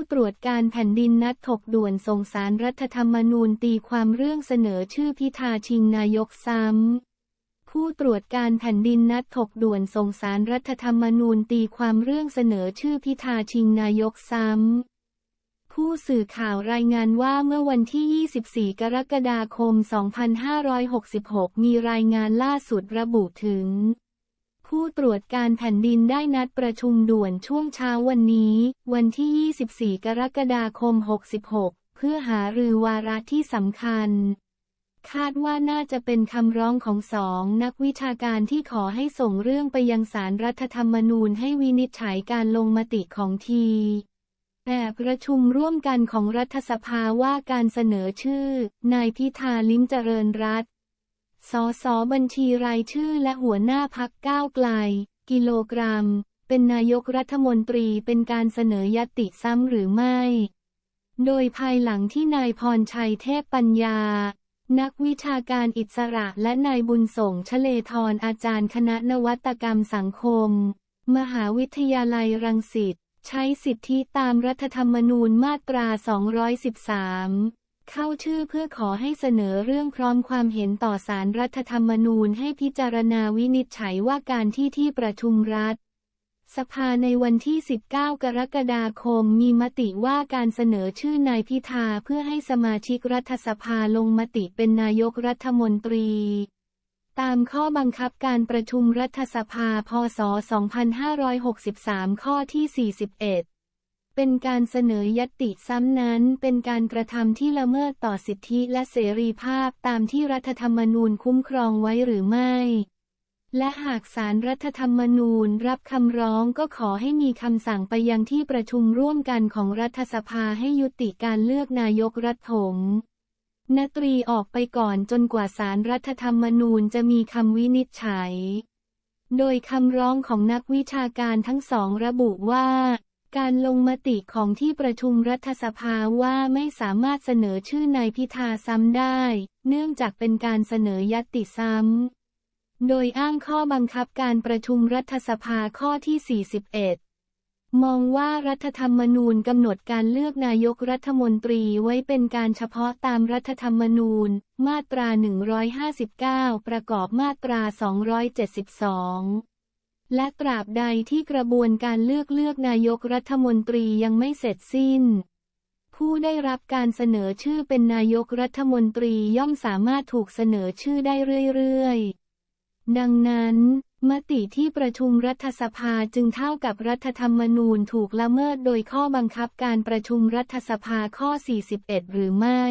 ผู้ตรวจการแผ่นดินนัดถกด่วนส่งสารรัฐธรรมนูญตีความเรื่องเสนอชื่อพิธาชิงนายกซ้ำ ผู้ตรวจการแผ่นดินนัดถกด่วนส่งสารรัฐธรรมนูญตีความเรื่องเสนอชื่อพิธาชิงนายกซ้ำ ผู้สื่อข่าวรายงานว่าเมื่อวันที่ 24 กรกฎาคม 2566 มีรายงานล่าสุดระบุถึง ผู้ตรวจการแผ่นดินได้นัดประชุมด่วนช่วงเช้าวันนี้ วันที่ 24 กรกฎาคม 66 เพื่อหารือวาระที่สำคัญ คาดว่าน่าจะเป็นคำร้องของสองนักวิชาการที่ขอให้ส่งเรื่องไปยังสารรัฐธรรมนูญให้วินิจฉัยการลงมติของทีแอบประชุมร่วมกันของรัฐสภาว่าการเสนอชื่อ นายพิธาลิ้มเจริญรัต สสบัญชีรายชื่อและหัวหน้าพักก้าวไกล กิโลกรัม เป็นนายกรัฐมนตรีเป็นการเสนอยติซ้ำหรือไม่ โดยภายหลังที่นายพรชัยเทพปัญญา นักวิชาการอิสระและนายบุญส่งชเลทรอาจารย์คณะนวัตกรรมสังคม มหาวิทยาลัยรังสิตใช้สิทธิตามรัฐธรรมนูญมาตรา 213 เข้าชื่อเพื่อขอให้เสนอเรื่องพร้อมความเห็นต่อสารรัฐธรรมนูญให้พิจารณาวินิจฉัยว่าการที่ที่ประชุมรัฐ สภาในวันที่ 19 กรกฎาคมมีมติว่าการเสนอชื่อนายพิธาเพื่อให้สมาชิกรัฐสภาลงมติเป็นนายกรัฐมนตรีตามข้อบังคับการประชุมรัฐสภา พศ 2563 ข้อที่ 41 เป็นการเสนอยติซ้ำนั้น เป็นการกระทำที่ละเมิดต่อสิทธิและเสรีภาพตามที่รัฐธรรมนูญคุ้มครองไว้หรือไม่ และหากศาลรัฐธรรมนูญรับคำร้องก็ขอให้มีคำสั่งไปยังที่ประชุมร่วมกันของรัฐสภาให้ยุติการเลือกนายกรัฐมนตรีออกไปก่อนจนกว่าศาลรัฐธรรมนูญจะมีคำวินิจฉัย โดยคำร้องของนักวิชาการทั้งสองระบุว่า การลงมติของที่ประชุมรัฐสภาว่าไม่สามารถเสนอชื่อนายพิธาซ้ำได้ เนื่องจากเป็นการเสนอยัตติซ้ำ โดยอ้างข้อบังคับการประชุมรัฐสภาข้อที่ 41 มองว่ารัฐธรรมนูญกำหนดการเลือกนายกรัฐมนตรีไว้เป็นการเฉพาะตามรัฐธรรมนูญ มาตรา 159 ประกอบมาตรา 272 และตราบใดที่กระบวนการเลือกเลือกนายกรัฐมนตรียังไม่เสร็จสิ้น ผู้ได้รับการเสนอชื่อเป็นนายกรัฐมนตรีย่อมสามารถถูกเสนอชื่อได้เรื่อยๆ ดังนั้น มติที่ประชุมรัฐสภาจึงเท่ากับรัฐธรรมนูญถูกละเมิดโดยข้อบังคับการประชุมรัฐสภาข้อ 41 หรือไม่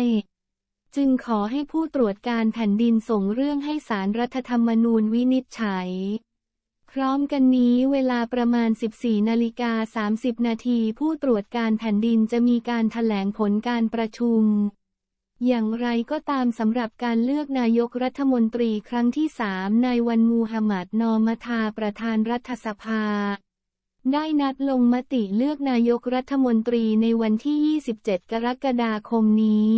จึงขอให้ผู้ตรวจการแผ่นดินส่งเรื่องให้สารรัฐธรรมนูญวินิจฉัย ร้อมกันนี้เวลาประมาณ 14 นาฬิกา 30 นาทีผู้ตรวจการแผ่นดินจะมีการถแถลงผลการประชุม อย่างไรก็ตามสำหรับการเลือกนายกรัฐมนตรีครั้งที่สามนวันมูฮัมหมัดนอมทาประธานรัฐสภา ได้นัดลงมติเลือกนายกรัฐมนตรีในวันที่ 27 กรกฎาคมนี้